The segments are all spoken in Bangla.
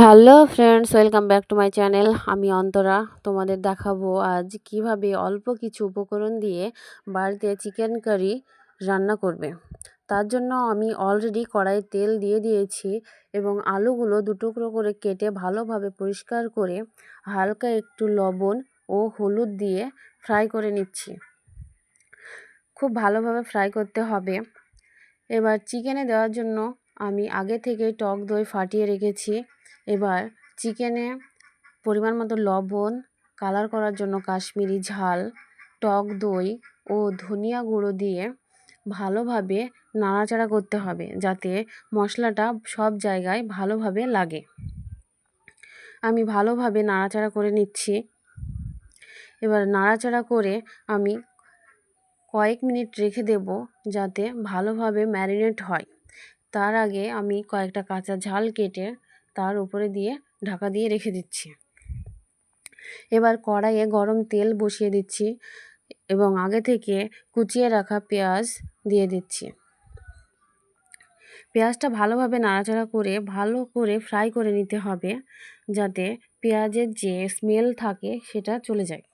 Hello friends welcome back to my channel আমি অন্তরা। তোমাদের দেখাবো আজ কীভাবে অল্প কিছু উপকরণ দিয়ে বাড়িতে চিকেন কারি রান্না করবে। তার জন্য আমি অলরেডি কড়াই তেল দিয়ে দিয়েছি এবং আলুগুলো দুটুকরো করে কেটে ভালোভাবে পরিষ্কার করে হালকা একটু লবণ ও হলুদ দিয়ে ফ্রাই করে নিচ্ছি। খুব ভালোভাবে ফ্রাই করতে হবে। এবার চিকেনে দেওয়ার জন্য আমি আগে থেকে টক দই ফাটিয়ে রেখেছি। এবার চিকেনে পরিমাণ মতো লবণ কালার করার জন্য কাশ্মীরি ঝাল, টক দই ও ধনিয়া গুঁড়ো দিয়ে ভালোভাবে নাড়াচাড়া করতে হবে যাতে মশলাটা সব জায়গায় ভালোভাবে লাগে। আমি ভালোভাবে নাড়াচাড়া করে নিচ্ছি। এবার নাড়াচাড়া করে আমি কয়েক মিনিট রেখে দেব যাতে ভালোভাবে ম্যারিনেট হয়। তার আগে আমি কয়েকটা কাঁচা ঝাল কেটে তার উপরে দিয়ে ঢাকা দিয়ে রেখে দিচ্ছি। এবার কড়াইয়ে গরম তেল বসিয়ে দিচ্ছি এবং আগে থেকে কুচিয়ে রাখা পেঁয়াজ দিয়ে দিচ্ছি। পেঁয়াজটা ভালোভাবে নাড়াচাড়া করে ভালো করে ফ্রাই করে নিতে হবে যাতে পেঁয়াজের যে স্মেল থাকে সেটা চলে যায়।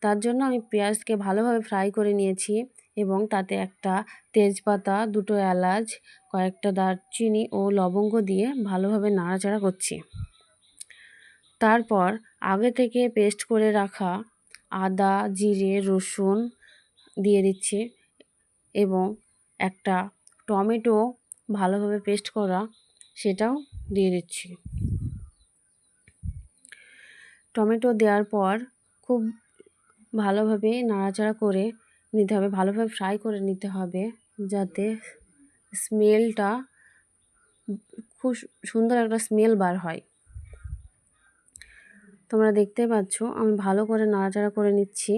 তার জন্য আমি পেঁয়াজকে ভালোভাবে ফ্রাই করে নিয়েছি। এবং তাতে একটা তেজপাতা, দুটো এলাচ, কয়েকটা দারচিনি ও লবঙ্গ দিয়ে ভালোভাবে নাড়াচাড়া করছি। তারপর আগে থেকে পেস্ট করে রাখা আদা, জিরে, রসুন দিয়ে দিচ্ছি এবং একটা টমেটো ভালোভাবে পেস্ট করা সেটাও দিয়ে দিচ্ছি। টমেটো দেওয়ার পর খুব ভালোভাবে নাড়াচাড়া করে নিতে হবে। ভালোভাবে ফ্রাই করে নিতে হবে যাতে স্মেলটা খুব সুন্দর একটা স্মেল বার হয়। তোমরা দেখতে পাচ্ছ, আমি ভালো করে নাড়াচাড়া করে নিচ্ছি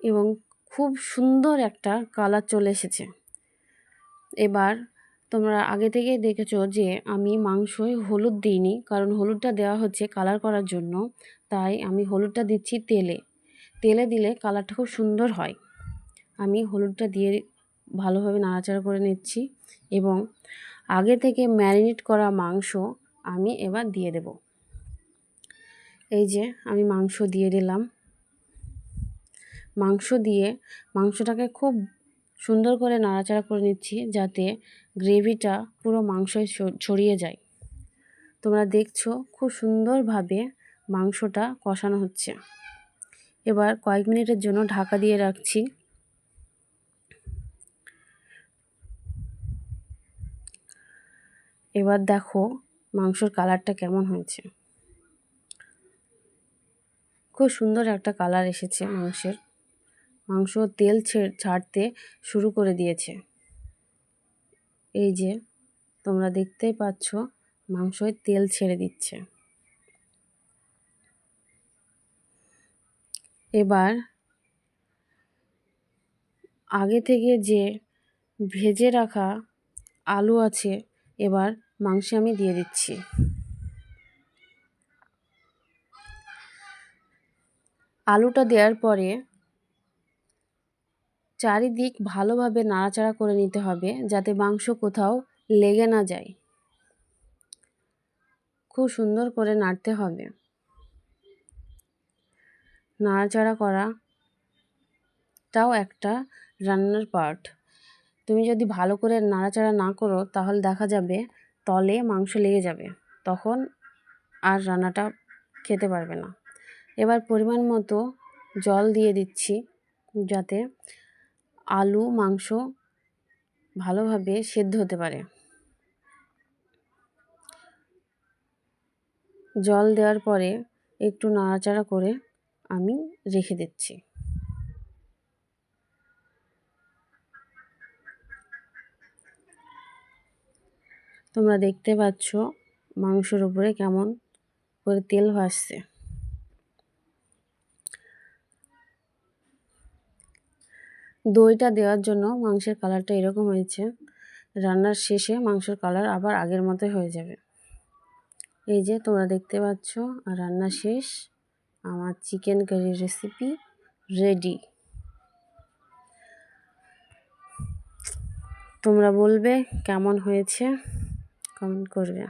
এবং খুব সুন্দর একটা কালার চলে এসেছে। এবার তোমরা আগে থেকে দেখেছ যে আমি মাংসয় হলুদ দিইনি, কারণ হলুদটা দেওয়া হচ্ছে কালার করার জন্য। তাই আমি হলুদটা দিচ্ছি তেলে। তেলে দিলে কালারটা খুব সুন্দর হয়। আমি হলুদটা দিয়ে ভালোভাবে নাড়াচাড়া করে নিচ্ছি এবং আগে থেকে ম্যারিনেট করা মাংস আমি এবার দিয়ে দেব। এই যে আমি মাংস দিয়ে দিলাম। মাংস দিয়ে মাংসটাকে খুব সুন্দর করে নাড়াচাড়া করে নিচ্ছি যাতে গ্রেভিটা পুরো মাংসয় ছড়িয়ে যায়। তোমরা দেখছ খুব সুন্দরভাবে মাংসটা কষানো হচ্ছে। এবার কয়েক মিনিটের জন্য ঢাকা দিয়ে রাখছি। এবার দেখো মাংসর কালারটা কেমন হয়েছে। খুব সুন্দর একটা কালার এসেছে মাংসের। মাংস তেল ছাড়তে শুরু করে দিয়েছে। এই যে তোমরা দেখতেই পাচ্ছ মাংসয় তেল ছেড়ে দিচ্ছে। এবার আগে থেকে যে ভেজে রাখা আলু আছে, এবার মাংসে আমি দিয়ে দিচ্ছি। আলুটা দেওয়ার পরে চারিদিক ভালোভাবে নাড়াচাড়া করে নিতে হবে যাতে মাংস কোথাও লেগে না যায়। খুব সুন্দর করে নাড়তে হবে। নাড়াচাড়া করা, তাও একটা রান্নার পার্ট তুমি যদি ভালো করে নাড়াচাড়া না করো, তাহলে দেখা যাবে তলে মাংস লেগে যাবে। তখন আর রান্নাটা খেতে পারবে না। এবার পরিমাণ মতো জল দিয়ে দিচ্ছি, যাতে আলু, মাংস ভালোভাবে সেদ্ধ হতে পারে। জল দেওয়ার পরে একটু নাড়াচাড়া করে আমি রেখে দিচ্ছি। তোমরা দেখতে পাচ্ছ মাংসর উপরে কেমন করে তেল ভাসছে। দইটা দেওয়ার জন্য মাংসের কালারটা এরকম হয়েছে। রান্নার শেষে মাংসের কালার আবার আগের মতোই হয়ে যাবে। এই যে তোমরা দেখতে পাচ্ছ, আর রান্না শেষ। আমার চিকেন কারি রেসিপি রেডি তোমরা বলবে কেমন হয়েছে? কমেন্ট করবে।